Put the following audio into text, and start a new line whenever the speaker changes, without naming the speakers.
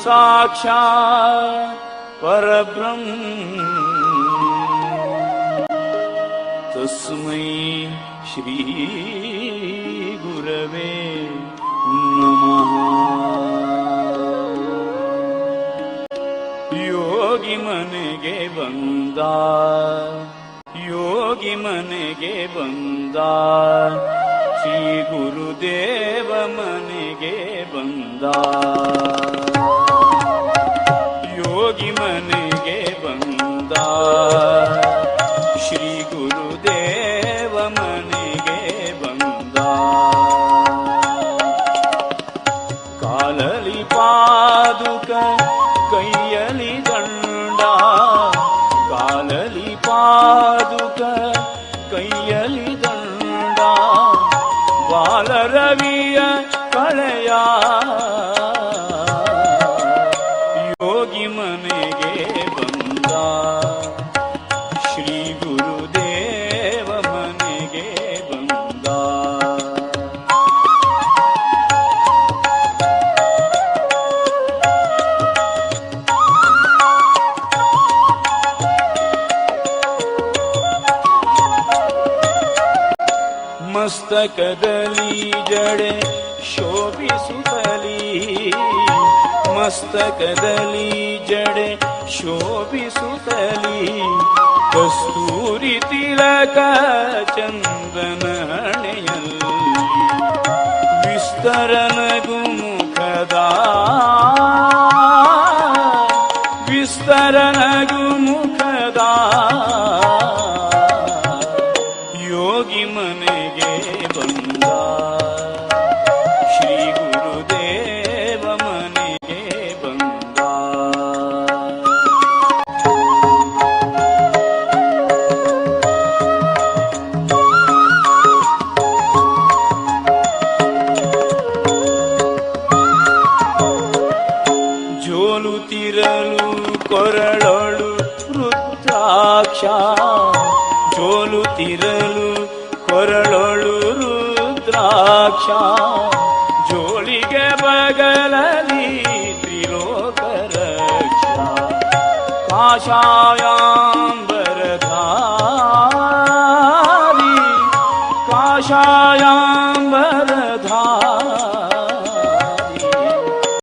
साक्षात् परब्रह्म। तस्मै श्रीगुरवे नमः। योगि मनगे वन्दा। योगि मनगे वन्दा। श्रीगुरुदेव मनगे वन्दा। ಶ್ರೀ ಗುರುದೇವ ಮನೆಗೆ ಬಂದ. ಕಾಲಲಿ ಪಾದುಕ ಕೈಯಲಿ ದಂಡ. ಕಾಲಲಿ ಪಾದುಕ ಕೈಯಲಿ ದಂಡ. ಬಾಲರವಿಯ ಕಳೆಯ ಮಸ್ತಕದಲ್ಲಿ ಜಡೆ ಶೋಭಿಸುತ್ತಲಿ ಮಸ್ತಕದಲ್ಲಿ ಜಡೆ ಶೋಭಿಸುತ್ತಲಿ ಕಸ್ತೂರಿ ತಿಲಕ ಚಂದನ ಹಣೆಯಲ್ಲಿ. ವಿಸ್ತರನಗು ಮುಖದ ಕೊರಳೊಳು ರುದ್ರಾಕ್ಷ ಜೋಲುತ್ತಿರಲು ಕೊರಳೊಳು ರುದ್ರಾಕ್ಷ ಜೋಳಿಗೆ ಬಗಲಲಿ ತ್ರಿಲೋಕ ರಕ್ಷ. ಕಾಷಾಯಾಂಬರಧಾರಿ ಕಾಷಾಯಾಂಬರಧಾರಿ